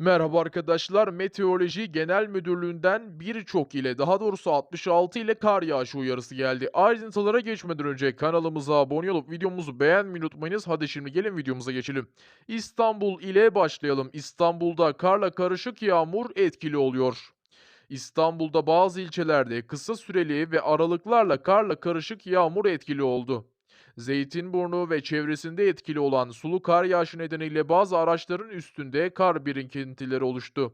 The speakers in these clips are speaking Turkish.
Merhaba arkadaşlar. Meteoroloji Genel Müdürlüğü'nden birçok ile daha doğrusu 66 ile kar yağışı uyarısı geldi. Ayrıntılara geçmeden önce kanalımıza abone olup videomuzu beğenmeyi unutmayınız. Hadi şimdi gelin videomuza geçelim. İstanbul ile başlayalım. İstanbul'da karla karışık yağmur etkili oluyor. İstanbul'da bazı ilçelerde kısa süreli ve aralıklarla karla karışık yağmur etkili oldu. Zeytinburnu ve çevresinde etkili olan sulu kar yağışı nedeniyle bazı araçların üstünde kar birikintileri oluştu.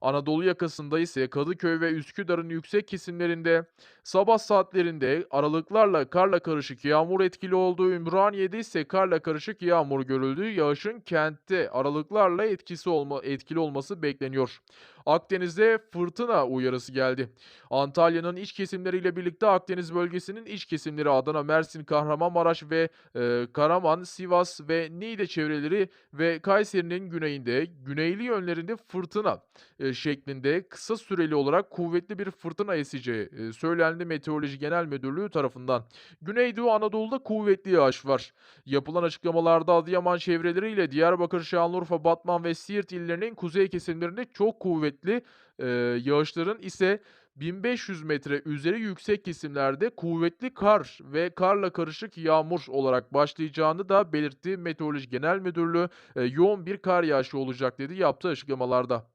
Anadolu yakasında ise Kadıköy ve Üsküdar'ın yüksek kesimlerinde sabah saatlerinde aralıklarla karla karışık yağmur etkili olduğu, Ümraniye'de ise karla karışık yağmur görüldü. Yağışın kentte aralıklarla etkisi olma, etkili olması bekleniyor. Akdeniz'de fırtına uyarısı geldi. Antalya'nın iç kesimleriyle birlikte Akdeniz bölgesinin iç kesimleri Adana, Mersin, Kahramanmaraş ve e, Karaman, Sivas ve Niğde çevreleri ve Kayseri'nin güneyinde, güneyli yönlerinde fırtına e, şeklinde kısa süreli olarak kuvvetli bir fırtına eseceği e, söylendi Meteoroloji Genel Müdürlüğü tarafından. Güneydoğu Anadolu'da kuvvetli yağış var. Yapılan açıklamalarda Adıyaman çevreleriyle Diyarbakır, Şanlıurfa, Batman ve Siirt illerinin kuzey kesimlerinde çok kuvvetli e, yağışların ise 1500 metre üzeri yüksek kesimlerde kuvvetli kar ve karla karışık yağmur olarak başlayacağını da belirtti Meteoroloji Genel Müdürlüğü. E, yoğun bir kar yağışı olacak dedi yaptığı açıklamalarda.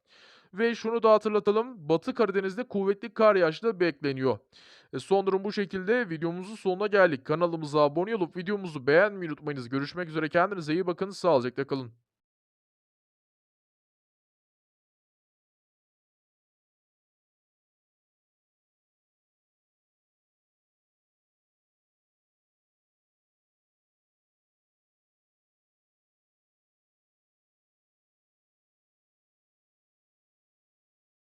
Ve şunu da hatırlatalım. Batı Karadeniz'de kuvvetli kar yağışı bekleniyor. E, son durum bu şekilde. Videomuzun sonuna geldik. Kanalımıza abone olup videomuzu beğenmeyi unutmayınız. Görüşmek üzere. Kendinize iyi bakın. Sağlıcakla kalın.